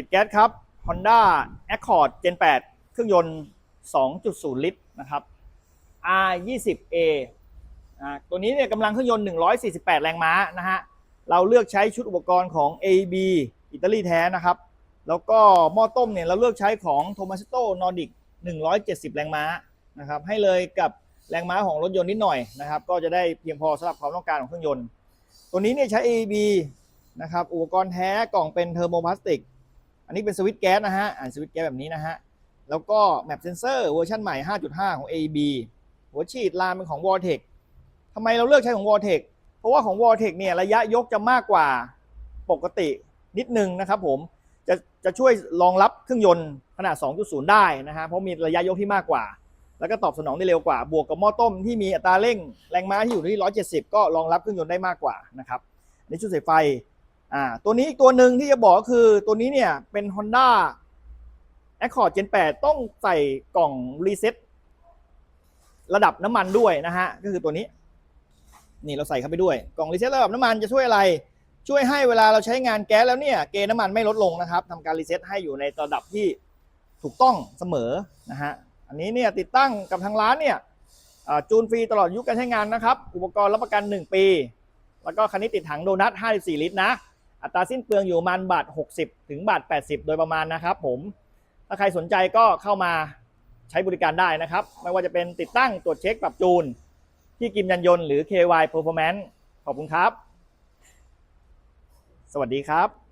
ติดแก๊สครับ Honda Accord Gen 8 เครื่องยนต์ 2.0 ลิตรนะครับ R20A อ่าตัวนี้เนี่ยกำลังเครื่องยนต์ 148 แรงม้านะฮะ เราเลือกใช้ชุดอุปกรณ์ของ AB อิตาลีแท้นะครับ แล้วก็หม้อต้มเนี่ยเราเลือกใช้ของ t o m a s i t o Nordic 170 แรงม้านะครับ ให้เลยกับแรงม้าของรถยนต์นิดหน่อยนะครับ ก็จะได้เพียงพอสำหรับความต้องการของเครื่องยนต์ ตัวนี้เนี่ยใช้ AB นะครับ อุปกรณ์แท้กล่องเป็นเทอร์โมพลาสติก อันนี้เป็นสวิตช์แก๊สนะฮะอ่านสวิตช์แก๊สแบบนี้นะฮะ แล้วก็แมปเซนเซอร์เวอร์ชันใหม่ 5.5 ของ AB หัวฉีดลามเป็นของ v o r t e x ทำไมเราเลือกใช้ของ v o r t e x เพราะว่าของ v o r t e x เนี่ยระยะยกจะมากกว่าปกตินิดนึงนะครับผม จะจะช่วยรองรับเครื่องยนต์ขนาด 2.0 ได้นะฮะ เพราะมีระยะยกที่มากกว่า แล้วก็ตอบสนองได้เร็วกว่า บวกกับหม้อต้มที่มีอัตราเร่งแรงม้าที่อยู่ที่ 170 ก็รองรับเครื่องยนต์ได้มากกว่านะครับ ในชุดสายไฟ อ่าตัวนี้อีกตัวหนึ่งที่จะบอกก็คือตัวนี้เนี่ยเป็น Honda Accord Gen 8 ต้องใส่กล่องรีเซ็ตระดับน้ำมันด้วยนะฮะก็คือตัวนี้ นี่เราใส่เข้าไปด้วย กล่องรีเซ็ตระดับน้ำมันจะช่วยอะไร ช่วยให้เวลาเราใช้งานแก๊สแล้วเนี่ย เกณฑ์น้ำมันไม่ลดลงนะครับทำการรีเซ็ตให้อยู่ในระดับที่ถูกต้องเสมอนะฮะอันนี้เนี่ยติดตั้งกับทางร้านเนี่ยจูนฟรีตลอดยุคการใช้งานนะครับ อุปกรณ์รับประกัน 1 ปี แล้วก็คันนี้ติดถังโดนัท 54 ลิตรนะ อัตราสิ้นเปลืองอยู่ประมาณบาท 60 ถึงบาท 80 โดยประมาณนะครับผมถ้าใครสนใจก็เข้ามาใช้บริการได้นะครับ ไม่ว่าจะเป็นติดตั้งตรวจเช็คปรับจูน ที่กิมยันยนต์หรือ KY Performance ขอบคุณครับ สวัสดีครับ